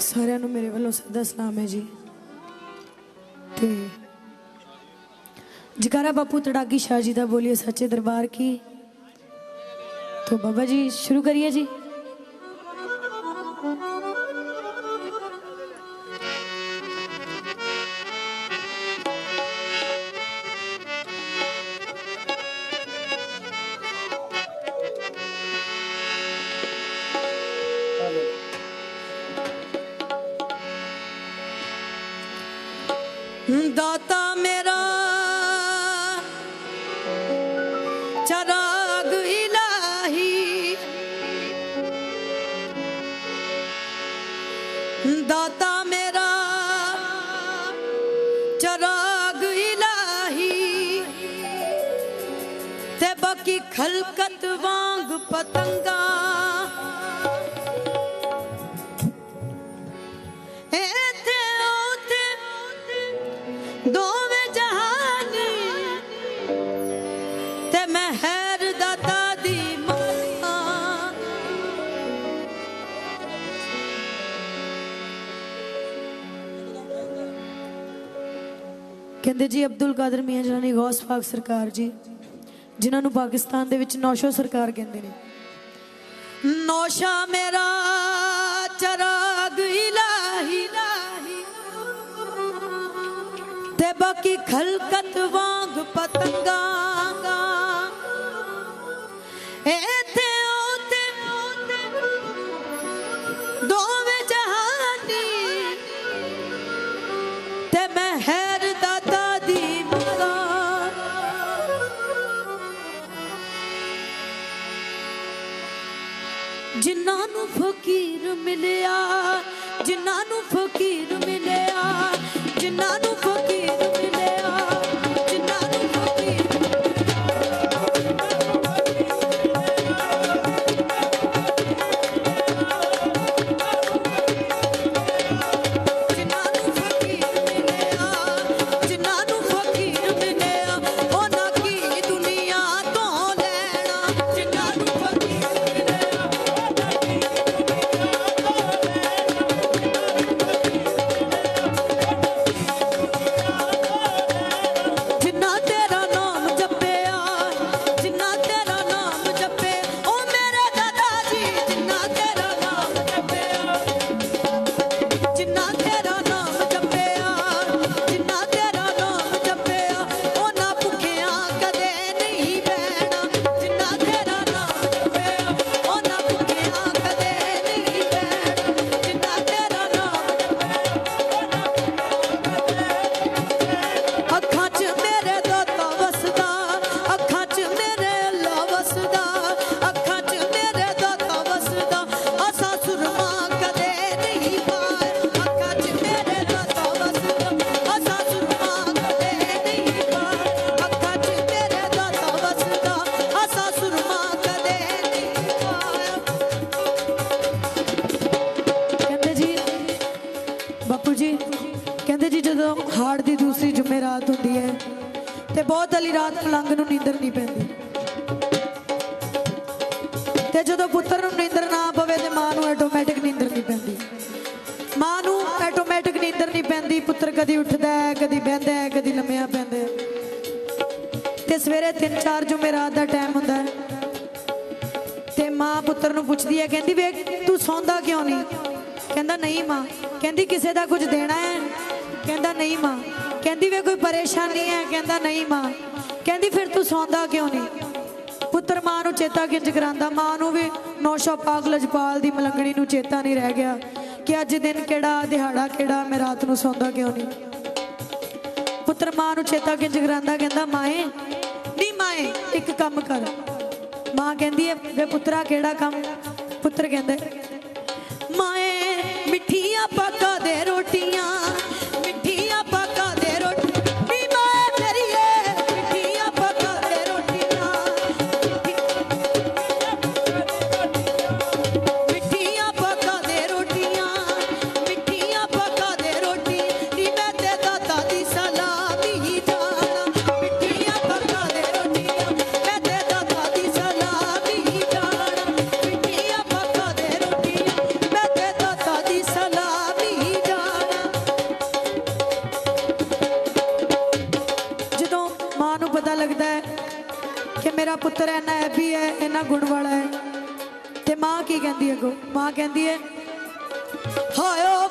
ਸਾਰਿਆਂ ਨੂੰ ਮੇਰੇ ਵੱਲੋਂ ਸਦਾ ਸਲਾਮ ਹੈ ਜੀ। ਤੇ ਜਗਾਰਾ ਬਾਪੂ ਤੜਾਗੀ ਸ਼ਾਹ ਜੀ ਦਾ ਬੋਲੀਏ ਸੱਚੇ ਦਰਬਾਰ ਕੀ? ਤੋ ਬਾਬਾ ਜੀ, ਸ਼ੁਰੂ ਕਰੀਏ ਜੀ। ਦਾਤਾ ਮੇਰਾ ਚਰਾਗ ਇਲਾਹੀ। ਤੇ ਬਾਕੀ ਖਲਕਤ ਵਾਂਗ ਪਤੰਗਾ ਕਹਿੰਦੇ ਜੀ ਅਬਦੁਲ ਕਾਦਰ ਮੀਆਂ ਜਾਨੀ ਗੌਸ ਪਾਕ ਸਰਕਾਰ ਜੀ, ਜਿਨ੍ਹਾਂ ਨੂੰ ਪਾਕਿਸਤਾਨ ਦੇ ਵਿੱਚ ਨੌਸ਼ੋ ਸਰਕਾਰ ਕਹਿੰਦੇ ਨੇ। ਨੌਸ਼ਾ ਮੇਰਾ ਚਰਾਗ ਇਲਾਹੀ ਤੇ ਬਾਕੀ ਖਲਕਤ ਵਾਂਗ ਪਤੰਗਾ ਇੱਥੇ ਨੂੰ ਫਕੀਰ ਮਿਲਿਆ ਜਿਨ੍ਹਾਂ ਨੂੰ ਫਕੀਰ ਮਿਲਿਆ ਜਿਨ੍ਹਾਂ ਨੂੰ ਤੇ ਬਹੁਤ ਅਲੀ ਰਾਤ ਪਲੰਗ ਨੂੰ ਨੀਂਦਰ ਨਹੀਂ ਪੈਂਦੀ। ਤੇ ਜਦੋਂ ਪੁੱਤਰ ਨੂੰ ਨੀਂਦਰ ਨਾ ਪਵੇ ਤੇ ਮਾਂ ਨੂੰ ਆਟੋਮੈਟਿਕ ਨੀਂਦਰ ਨਹੀਂ ਪੈਂਦੀ। ਮਾਂ ਨੂੰ ਆਟੋਮੈਟਿਕ ਨੀਂਦਰ ਨਹੀਂ ਪੈਂਦੀ, ਪੁੱਤਰ ਕਦੀ ਉੱਠਦਾ ਹੈ, ਕਦੀ ਬਹਿੰਦਾ ਹੈ, ਕਦੀ ਲੰਮਿਆ ਪੈਂਦਾ ਹੈ। ਤੇ ਸਵੇਰੇ 3-4 ਜੁਮੇਰਾਤ ਦਾ ਟਾਈਮ ਹੁੰਦਾ ਹੈ। ਤੇ ਮਾਂ ਪੁੱਤਰ ਨੂੰ ਪੁੱਛਦੀ ਹੈ, ਕਹਿੰਦੀ, ਵੇਖ, ਤੂੰ ਸੌਂਦਾ ਕਿਉਂ ਨਹੀਂ? ਕਹਿੰਦਾ, ਨਹੀਂ ਮਾਂ। ਕਹਿੰਦੀ, ਕਿਸੇ ਦਾ ਕੁਝ ਦੇਣਾ ਹੈ? ਕਹਿੰਦਾ, ਨਹੀਂ ਮਾਂ। ਕਹਿੰਦੀ ਵੇ ਕੋਈ ਪਰੇਸ਼ਾਨੀ ਹੈ? ਕਹਿੰਦਾ ਨਹੀਂ ਮਾਂ। ਕਹਿੰਦੀ ਫਿਰ ਤੂੰ ਸੌਂਦਾ ਕਿਉਂ ਨਹੀਂ? ਪੁੱਤਰ ਮਾਂ ਨੂੰ ਚੇਤਾ ਕਿੰਜ ਕਰਾਂਦਾ? ਮਾਂ ਨੂੰ ਵੀ ਨੌਸ਼ਾ ਪਾਕ ਲਜਪਾਲ ਦੀ ਮਲੰਗਣੀ ਨੂੰ ਚੇਤਾ ਨਹੀਂ ਰਹਿ ਗਿਆ ਕਿ ਅੱਜ ਦਿਨ ਕਿਹੜਾ, ਦਿਹਾੜਾ ਕਿਹੜਾ, ਮੈਂ ਰਾਤ ਨੂੰ ਸੌਂਦਾ ਕਿਉਂ ਨਹੀਂ? ਪੁੱਤਰ ਮਾਂ ਨੂੰ ਚੇਤਾ ਕਿੰਜ ਕਰਾਂਦਾ? ਕਹਿੰਦਾ, ਮਾਏ ਨਹੀਂ ਮਾਏ, ਇੱਕ ਕੰਮ ਕਰ। ਮਾਂ ਕਹਿੰਦੀ ਹੈ, ਵੇ ਪੁੱਤਰਾ, ਕਿਹੜਾ ਕੰਮ? ਪੁੱਤਰ ਕਹਿੰਦਾ ਮਾਏ, ਮਿੱਠੀਆਂ ਪਕਾ ਮੇਰਾ ਪੁੱਤਰ ਐਨਾ ਵੀ ਹੈ ਇਹਨਾਂ ਗੁਣ ਵਾਲਾ ਹੈ ਤੇ ਮਾਂ ਕੀ ਕਹਿੰਦੀ ਹੈ ਗੋ ਮਾਂ ਕਹਿੰਦੀ ਹੈ ਹਾਇਓ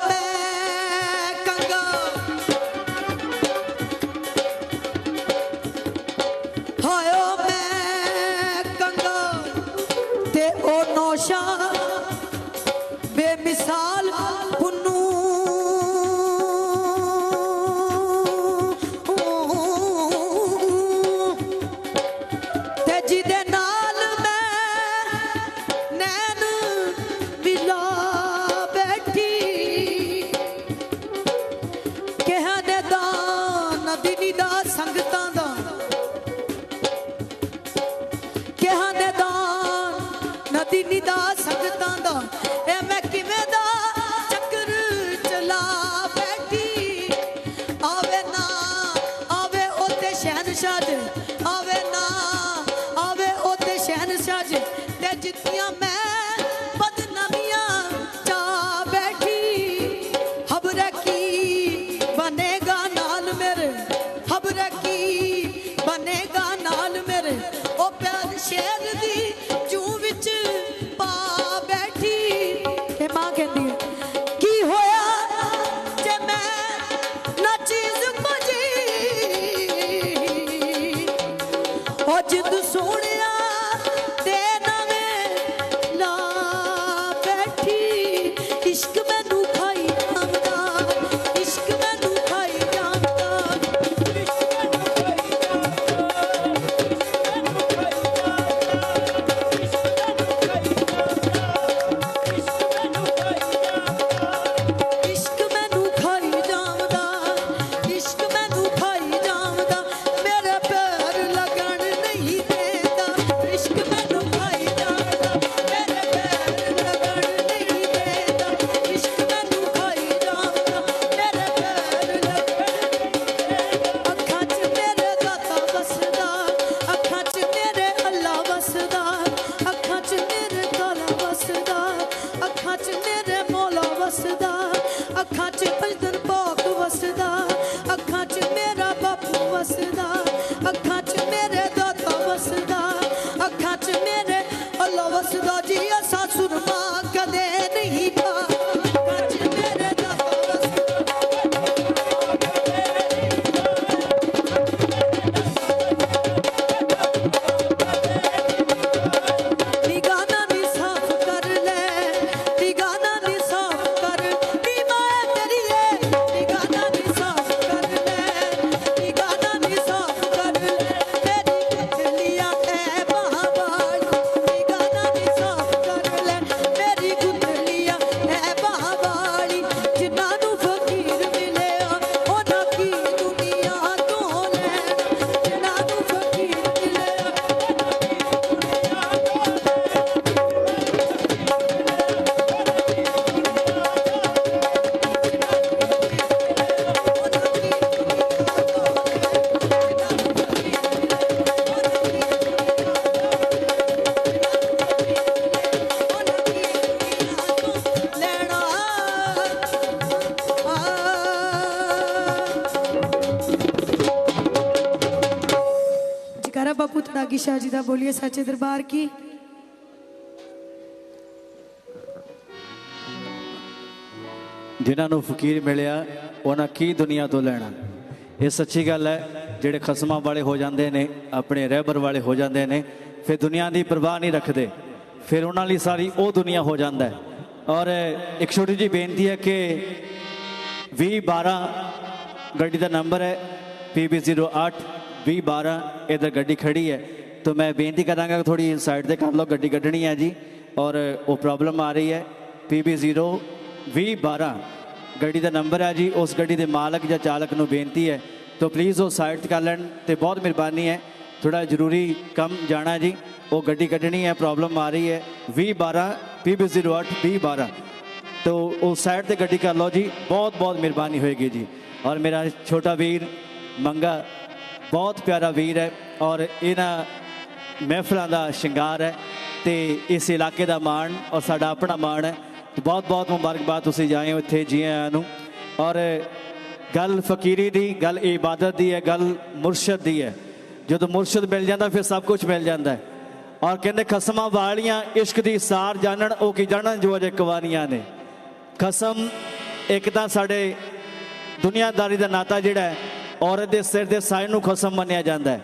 ਬਾਪੂ ਤੜਾਗੀ ਸ਼ਾਹ ਜੀ ਦਾ ਬੋਲੀਏ ਸੱਚੇ ਦਰਬਾਰ ਕੀ? ਜਿਨ੍ਹਾਂ ਨੂੰ ਫਕੀਰ ਮਿਲਿਆ, ਉਹਨਾਂ ਕੀ ਦੁਨੀਆ ਤੋਂ ਲੈਣਾ? ਇਹ ਸੱਚੀ ਗੱਲ ਹੈ, ਜਿਹੜੇ ਖਸਮਾਂ ਵਾਲੇ ਹੋ ਜਾਂਦੇ ਨੇ, ਆਪਣੇ ਰਹਿਬਰ ਵਾਲੇ ਹੋ ਜਾਂਦੇ ਨੇ, ਫਿਰ ਦੁਨੀਆ ਦੀ ਪਰਵਾਹ ਨਹੀਂ ਰੱਖਦੇ। ਫਿਰ ਉਹਨਾਂ ਲਈ ਸਾਰੀ ਉਹ ਦੁਨੀਆ ਹੋ ਜਾਂਦਾ ਹੈ। ਔਰ ਇੱਕ ਛੋਟੀ ਜੀ ਬੇਨਤੀ ਹੈ ਕਿ 2012 ਗੱਡੀ ਦਾ ਨੰਬਰ ਹੈ PB08 2012 ਇਧਰ ਗੱਡੀ ਖੜੀ ਹੈ। ਤਾਂ ਮੈਂ ਬੇਨਤੀ ਕਰਾਂਗਾ ਕਿ ਥੋੜੀ ਸਾਈਡ ਤੇ ਕਰ ਲਓ ਗੱਡੀ ਕੱਢਣੀ ਹੈ ਜੀ ਔਰ ਉਹ ਪ੍ਰੋਬਲਮ ਆ ਰਹੀ ਹੈ PB0 2012 ਗੱਡੀ ਦਾ ਨੰਬਰ ਹੈ ਜੀ ਉਸ ਗੱਡੀ ਦੇ ਮਾਲਕ ਜਾਂ ਚਾਲਕ ਨੂੰ ਬੇਨਤੀ ਹੈ ਤਾਂ ਪਲੀਜ਼ ਉਹ ਸਾਈਡ ਤੇ ਕਰ ਲੈਣ ਤੇ ਬਹੁਤ ਮਿਹਰਬਾਨੀ ਹੈ ਥੋੜਾ ਜ਼ਰੂਰੀ ਕੰਮ ਜਾਣਾ ਜੀ ਉਹ ਗੱਡੀ ਕੱਢਣੀ ਹੈ ਪ੍ਰੋਬਲਮ ਆ ਰਹੀ ਹੈ 2012 PB08 2012 ਤੋ ਉਸ ਸਾਈਡ ਤੇ ਗੱਡੀ ਕਰ ਲਓ ਜੀ ਬਹੁਤ ਬਹੁਤ ਮਿਹਰਬਾਨੀ ਹੋਏਗੀ ਜੀ ਔਰ ਮੇਰਾ ਛੋਟਾ ਵੀਰ ਮੰਗਾ ਬਹੁਤ ਪਿਆਰਾ ਵੀਰ ਹੈ ਔਰ ਇਹਨਾਂ ਮਹਿਫਲਾਂ ਦਾ ਸ਼ਿੰਗਾਰ ਹੈ ਤੇ ਇਸ ਇਲਾਕੇ ਦਾ ਮਾਣ ਔਰ ਸਾਡਾ ਆਪਣਾ ਮਾਣ ਹੈ। ਬਹੁਤ ਬਹੁਤ ਮੁਬਾਰਕਬਾਦ ਤੁਸੀਂ ਜਾਏ ਹੋ ਇੱਥੇ ਜੀ ਆਇਆਂ ਨੂੰ। ਔਰ ਗੱਲ ਫਕੀਰੀ ਦੀ, ਗੱਲ ਇਬਾਦਤ ਦੀ ਹੈ, ਗੱਲ ਮੁਰਸ਼ਦ ਦੀ ਹੈ। ਜਦੋਂ ਮੁਰਸ਼ਦ ਮਿਲ ਜਾਂਦਾ, ਫਿਰ ਸਭ ਕੁਝ ਮਿਲ ਜਾਂਦਾ ਹੈ। ਔਰ ਕਹਿੰਦੇ ਖਸਮਾਂ ਵਾਲੀਆਂ ਇਸ਼ਕ ਦੀ ਸਾਰ ਜਾਣਨ, ਉਹ ਕੀ ਜਾਣਨ? ਜੋ ਅਜੇ ਕੁਵਾਰੀਆਂ ਨੇ। ਖਸਮ ਇੱਕ ਤਾਂ ਸਾਡੇ ਦੁਨੀਆਦਾਰੀ ਦਾ ਨਾਤਾ ਜਿਹੜਾ ਹੈ, ਔਰਤ ਦੇ ਸਿਰ ਦੇ ਸਾਇ ਨੂੰ ਖਸਮ ਮੰਨਿਆ ਜਾਂਦਾ ਹੈ।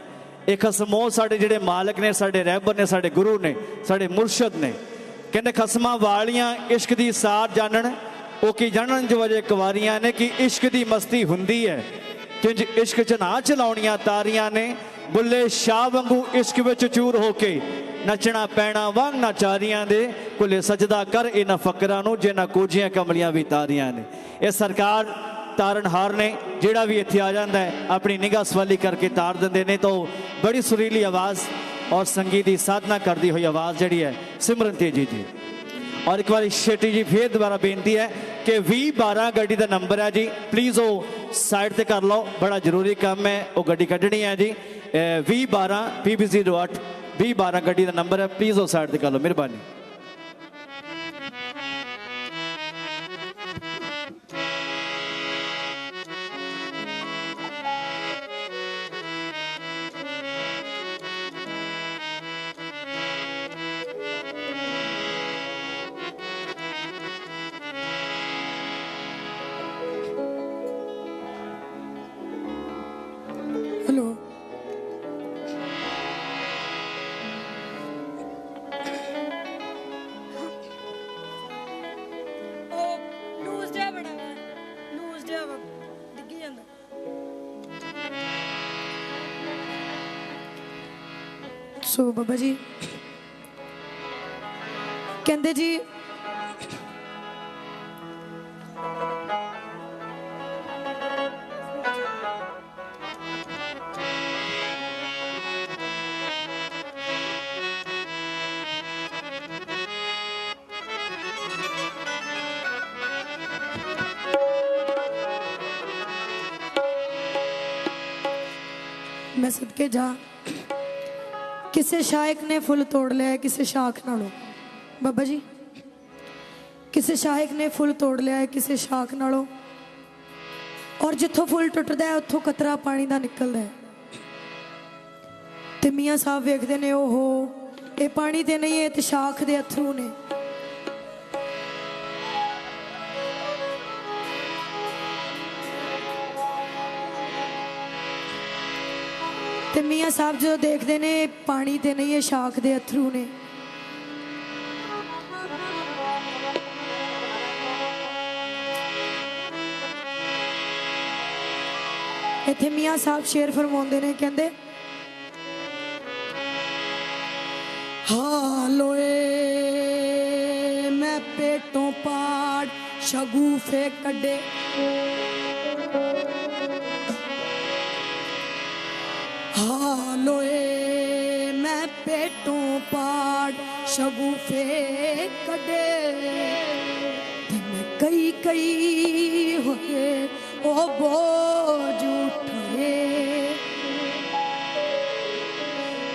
ਇਹ ਖਸਮੋ ਸਾਡੇ ਜਿਹੜੇ ਮਾਲਕ ਨੇ, ਸਾਡੇ ਰਹਿਬਰ ਨੇ, ਸਾਡੇ ਗੁਰੂ ਨੇ, ਸਾਡੇ ਮੁਰਸ਼ਦ ਨੇ, ਕਹਿੰਦੇ ਖਸਮਾਂ ਵਾਲੀਆਂ ਇਸ਼ਕ ਦੀ ਸਾਰ ਜਾਣਨ, ਉਹ ਕੀ ਜਾਣਨ ਜੋ ਅਜੇ ਕੁਵਾਰੀਆਂ ਨੇ ਕਿ ਇਸ਼ਕ ਦੀ ਮਸਤੀ ਹੁੰਦੀ ਹੈ। ਕਿੰਜ ਇਸ਼ਕ ਚ ਨਾ ਚਲਾਉਣੀਆਂ ਤਾਰੀਆਂ ਨੇ, ਬੁੱਲੇ ਸ਼ਾਹ ਵਾਂਗੂ ਇਸ਼ਕ ਵਿੱਚ ਚੂਰ ਹੋ ਕੇ, ਨੱਚਣਾ ਪੈਣਾ ਵਾਂਗ ਨਾਚਾਰੀਆਂ ਦੇ ਕੁਲੇ ਸਜਦਾ ਕਰ ਇਹਨਾਂ ਫਕਰਾਂ ਨੂੰ ਜੇ ਨਾ ਕੋਝੀਆਂ ਕਮਲੀਆਂ ਵੀ ਤਾਰੀਆਂ ਨੇ। ਇਹ ਸਰਕਾਰ ਤਾਰਨਹਾਰ ਨੇ, ਜਿਹੜਾ ਵੀ ਇੱਥੇ ਆ ਜਾਂਦਾ ਹੈ, ਆਪਣੀ ਨਿਗਾਹ ਸਵਾਲੀ ਕਰਕੇ ਤਾਰ ਦਿੰਦੇ ਨੇ, ਤਾਂ ਉਹ ਬੜੀ ਸੁਰੀਲੀ ਆਵਾਜ਼ ਔਰ ਸੰਗੀਤ ਦੀ ਸਾਧਨਾ ਕਰਦੀ ਹੋਈ ਆਵਾਜ਼ ਜਿਹੜੀ ਹੈ, ਸਿਮਰਨ ਤੇਜੀ ਜੀ ਔਰ ਇੱਕ ਵਾਰੀ ਸ਼ੇਟੀ ਜੀ ਫੇਰ ਦੁਬਾਰਾ ਬੇਨਤੀ ਹੈ ਕਿ 2012 ਗੱਡੀ ਦਾ ਨੰਬਰ ਹੈ ਜੀ ਪਲੀਜ਼ ਉਹ ਸਾਈਡ ਤੇ ਕਰ ਲਓ, ਬੜਾ ਜ਼ਰੂਰੀ ਕੰਮ ਹੈ, ਉਹ ਗੱਡੀ ਕੱਢਣੀ ਹੈ ਜੀ। 2012 PB08 2012 ਗੱਡੀ ਦਾ ਨੰਬਰ ਹੈ ਪਲੀਜ਼ ਉਹ ਸਾਈਡ ਤੇ ਕਰ ਲਓ, ਮਿਹਰਬਾਨੀ। ਲੂਜ਼ ਜਿਹਾ ਬੜਾ ਵਾ ਲੂਜ਼ ਜਿਹਾ ਵਾ ਡਿੱਗੀ ਜਾਂਦਾ। ਸੋ ਬਾਬਾ ਜੀ ਕਹਿੰਦੇ ਜੀ ਮੈਂ ਸਦਕੇ ਜਾ। ਕਿਸੇ ਸ਼ਾਇਕ ਨੇ ਫੁੱਲ ਤੋੜ ਲਿਆ ਕਿਸੇ ਸ਼ਾਖ ਨਾਲੋਂ। ਬਾਬਾ ਜੀ, ਕਿਸੇ ਸ਼ਾਇਕ ਨੇ ਫੁੱਲ ਤੋੜ ਲਿਆ ਹੈ, ਕਿਸੇ ਸ਼ਾਖ ਨਾਲੋਂ। ਔਰ ਜਿੱਥੋਂ ਫੁੱਲ ਟੁੱਟਦਾ ਹੈ, ਉੱਥੋਂ ਕਤਰਾ ਪਾਣੀ ਦਾ ਨਿਕਲਦਾ ਹੈ। ਤੇ ਮੀਆਂ ਸਾਹਿਬ ਵੇਖਦੇ ਨੇ, ਓਹੋ, ਇਹ ਪਾਣੀ ਤੇ ਨਹੀਂ, ਇਹ ਤੇ ਸ਼ਾਖ ਦੇ ਅਥਰੂ ਨੇ। ਤੇ ਮੀਆਂ ਸਾਹਿਬ ਜਦੋਂ ਦੇਖਦੇ ਨੇ ਪਾਣੀ ਤੇ ਨਹੀਂ, ਇਹ ਸ਼ਾਖ ਦੇ ਅਥਰੂ ਨੇ। ਇੱਥੇ ਮੀਆਂ ਸਾਹਿਬ ਸ਼ੇਰ ਫਰਮਾਉਂਦੇ ਨੇ, ਕਹਿੰਦੇ ਹਾਲੋਏ ਮੈਂ ਪੇਟੋਂ ਪਾੜ ਸ਼ਗੂਫੇ ਕੱਢੇ। ਹਾਲੋਏ, ਮੈਂ ਪੇਟੋਂ ਪਾੜ ਸ਼ਗੂਫੇ ਕੱਢੇ। ਦਿਨ ਕਈ ਕਈ ਹੋਏ, ਉਹ ਬੋਝ ਉਠੇ।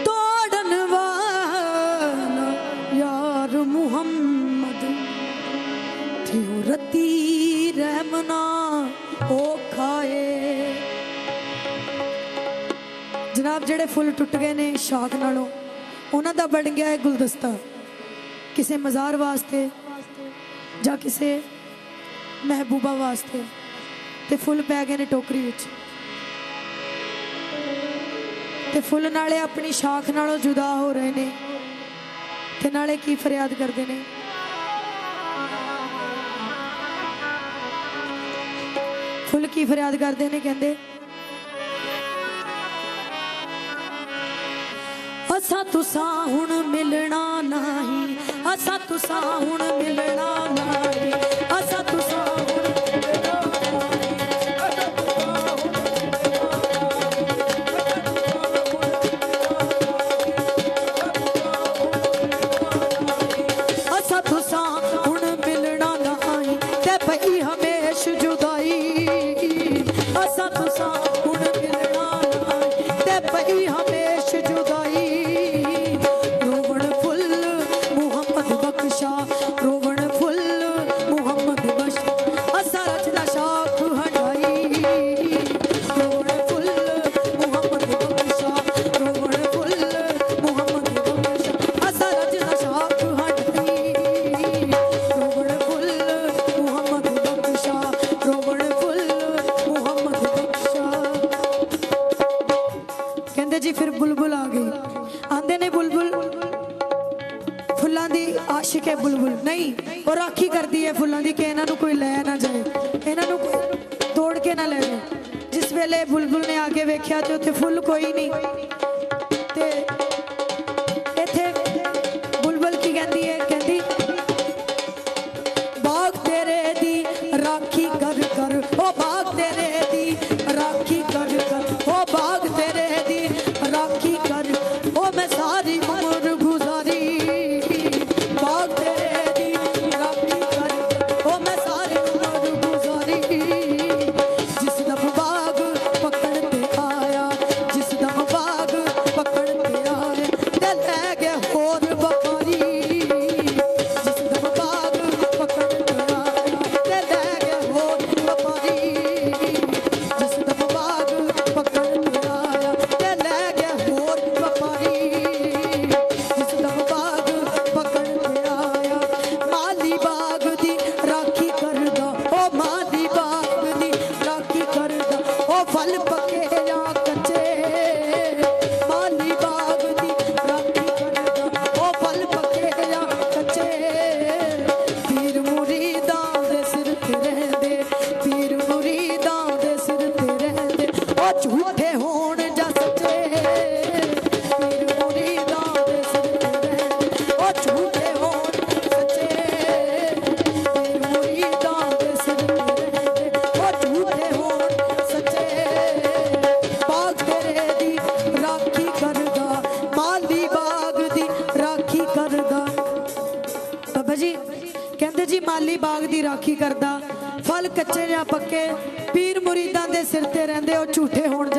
ਤੋੜਨ ਵਾਲਾ ਯਾਰ ਮੁਹੰਮਦ ਥਿਉ ਰਤੀ ਰਹਿਮਨਾ ਉਹ ਖਾਏ। ਜਨਾਬ, ਜਿਹੜੇ ਫੁੱਲ ਟੁੱਟ ਗਏ ਨੇ ਸ਼ਾਖ ਨਾਲੋਂ, ਉਹਨਾਂ ਦਾ ਬਣ ਗਿਆ ਹੈ ਗੁਲਦਸਤਾ। ਕਿਸੇ ਮਜ਼ਾਰ ਵਾਸਤੇ ਜਾਂ ਕਿਸੇ ਮਹਿਬੂਬਾ ਵਾਸਤੇ ਤੇ ਫੁੱਲ ਪੈ ਗਏ ਨੇ ਟੋਕਰੀ ਵਿੱਚ। ਤੇ ਫੁੱਲ ਨਾਲੇ ਆਪਣੀ ਸ਼ਾਖ ਨਾਲੋਂ ਜੁਦਾ ਹੋ ਰਹੇ ਨੇ ਤੇ ਨਾਲੇ ਕੀ ਫਰਿਆਦ ਕਰਦੇ ਨੇ? ਫੁੱਲ ਕੀ ਫਰਿਆਦ ਕਰਦੇ ਨੇ ਕਹਿੰਦੇ? ਅਸਾਂ ਤੁਸਾਂ ਹੁਣ ਮਿਲਣਾ ਨਹੀਂ ਅਸਾਂ ਤੁਸਾਂ ਹੁਣ ਮਿਲਣਾ ਅੱਜ ਉੱਥੇ ਫੁੱਲ ਕੋਈ ਨਹੀਂ। ਕਰਦੇ ਰਹਿੰਦੇ ਹੋ ਝੂਠੇ ਹੋਣ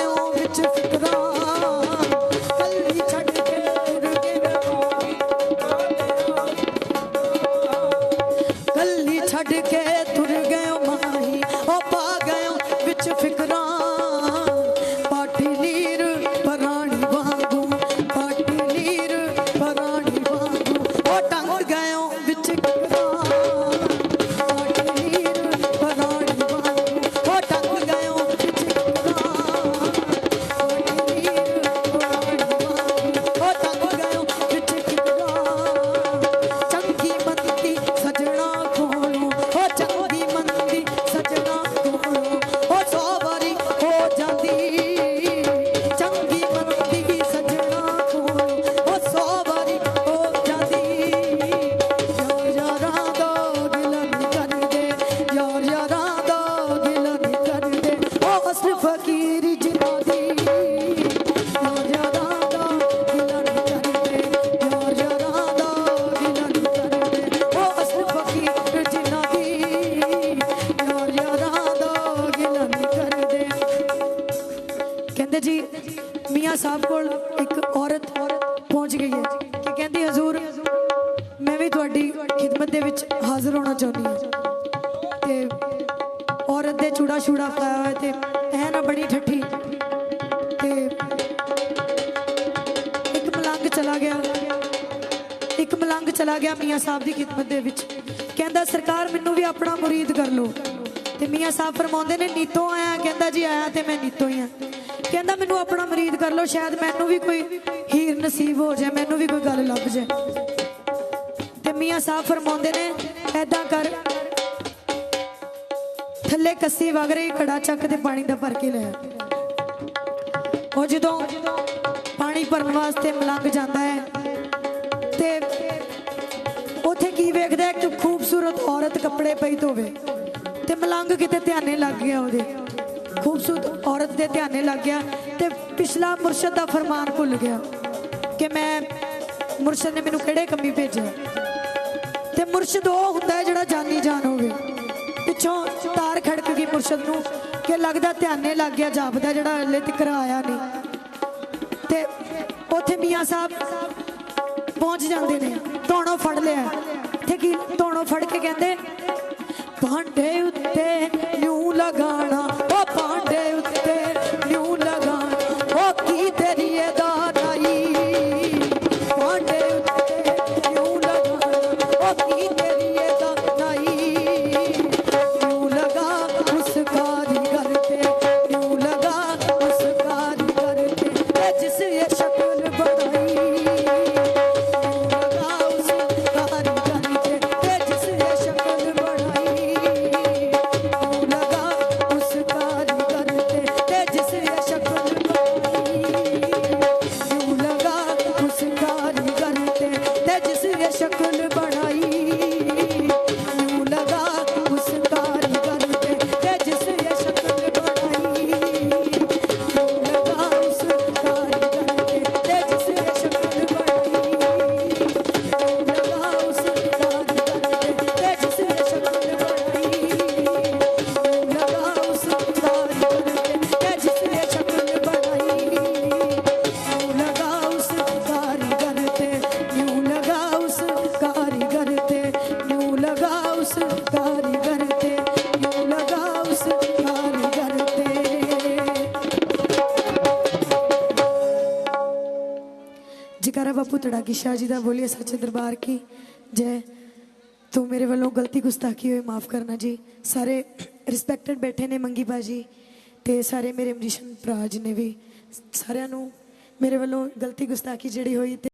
own picture for the ਔਰਤ ਦੇ ਚੂੜਾ ਛੂੜਾ ਪਾਇਆ ਹੋਇਆ ਤੇ ਹੈ ਨਾ ਬੜੀ ਠੱਠੀ ਤੇ ਇੱਕ ਮਲੰਗ ਚਲਾ ਗਿਆ। ਇੱਕ ਮਲੰਗ ਚਲਾ ਗਿਆ ਮੀਆਂ ਸਾਹਿਬ ਦੀ ਖidmat ਦੇ ਵਿੱਚ। ਕਹਿੰਦਾ, ਸਰਕਾਰ, ਮੈਨੂੰ ਵੀ ਆਪਣਾ ਮੁਰੀਦ ਕਰ ਲਓ। ਤੇ ਮੀਆਂ ਸਾਹਿਬ ਫਰਮਾਉਂਦੇ ਨੇ, ਨੀਤੋਂ ਆਇਆ। ਕਹਿੰਦਾ, ਜੀ ਆਇਆ ਤੇ ਮੈਂ ਨੀਤੋਂ ਹੀ ਆ। ਕਹਿੰਦਾ, ਮੈਨੂੰ ਆਪਣਾ ਮੁਰੀਦ ਕਰ ਲਓ। ਸ਼ਾਇਦ ਮੈਨੂੰ ਵੀ ਕੋਈ ਹੀਰ ਨਸੀਬ ਹੋ ਜਾਏ, ਮੈਨੂੰ ਵੀ ਕੋਈ ਗੱਲ ਲੱਭ ਜਾਏ। ਤੇ ਮੀਆਂ ਸਾਹਿਬ ਫਰਮਾਉਂਦੇ ਨੇ ਐਦਾਂ ਕਰ ਥੱਲੇ ਕੱਸੀ ਵਗ ਰਹੀ ਘੜਾ ਚੱਕ ਤੇ ਪਾਣੀ ਦਾ ਭਰ ਕੇ ਲਿਆ ਉਹ ਜਦੋਂ ਪਾਣੀ ਭਰਨ ਵਾਸਤੇ ਮਲੰਗ ਜਾਂਦਾ ਹੈ, ਤੇ ਉੱਥੇ ਕੀ ਵੇਖਦਾ ਇੱਕ ਖੂਬਸੂਰਤ ਔਰਤ ਕੱਪੜੇ ਪਈ ਧੋਵੇ ਤੇ ਮਲੰਗ ਕਿਤੇ ਧਿਆਨੇ ਲੱਗ ਗਿਆ ਉਹਦੇ। ਖੂਬਸੂਰਤ ਔਰਤ ਦੇ ਧਿਆਨੇ ਲੱਗ ਗਿਆ, ਤੇ ਪਿਛਲਾ ਮੁਰਸ਼ਦ ਦਾ ਫਰਮਾਨ ਭੁੱਲ ਗਿਆ ਕਿ ਮੈਂ, ਮੁਰਸ਼ਦ ਨੇ ਮੈਨੂੰ ਕਿਹੜੇ ਕੰਮੀ ਭੇਜਿਆ? ਤੇ ਮੁਰਸ਼ਦ ਉਹ ਹੁੰਦਾ ਹੈ ਜਿਹੜਾ ਜਾਨੀ ਜਾਨ ਹੋਵੇ। ਪਿੱਛੋਂ ਤਾਰ ਖੜਕ ਗਈ ਮੁਰਸ਼ਿਦ ਨੂੰ ਕਿ ਲੱਗਦਾ ਧਿਆਨੇ ਲੱਗ ਗਿਆ, ਜਾਪਦਾ ਜਿਹੜਾ ਹਲੇ ਤੱਕ ਆਇਆ ਨਹੀਂ। ਤੇ ਉੱਥੇ ਮੀਆਂ ਸਾਹਿਬ ਪਹੁੰਚ ਜਾਂਦੇ ਨੇ ਧੋਣੋ ਫੜ ਲਿਆ। ਤੇ ਕੀ ਧੋਣੋ ਫੜ ਕੇ ਕਹਿੰਦੇ, ਭਾਂਡੇ ਉੱਤੇ ਨਿਊ ਲਗਾਣਾ ਬਾਪੂ ਸ਼ਾਹ ਜੀ ਦਾ ਬੋਲੀਏ ਸੱਚੇ ਦਰਬਾਰ ਕੀ? ਜੈ। ਤੂੰ ਮੇਰੇ ਵੱਲੋਂ ਗਲਤੀ ਗੁਸਤਾਖੀ ਹੋਈ, ਮਾਫ ਕਰਨਾ ਜੀ। ਸਾਰੇ ਰਿਸਪੈਕਟਡ ਬੈਠੇ ਨੇ ਮੰਗੀ ਬਾਜੀ ਤੇ ਸਾਰੇ ਮੇਰੇ ਮਿਊਜ਼ੀਸ਼ੀਅਨ ਭਰਾ ਜੀ ਨੇ ਵੀ, ਸਾਰਿਆਂ ਨੂੰ ਮੇਰੇ ਵੱਲੋਂ ਗਲਤੀ ਗੁਸਤਾਖੀ ਜਿਹੜੀ ਹੋਈ ਤੇ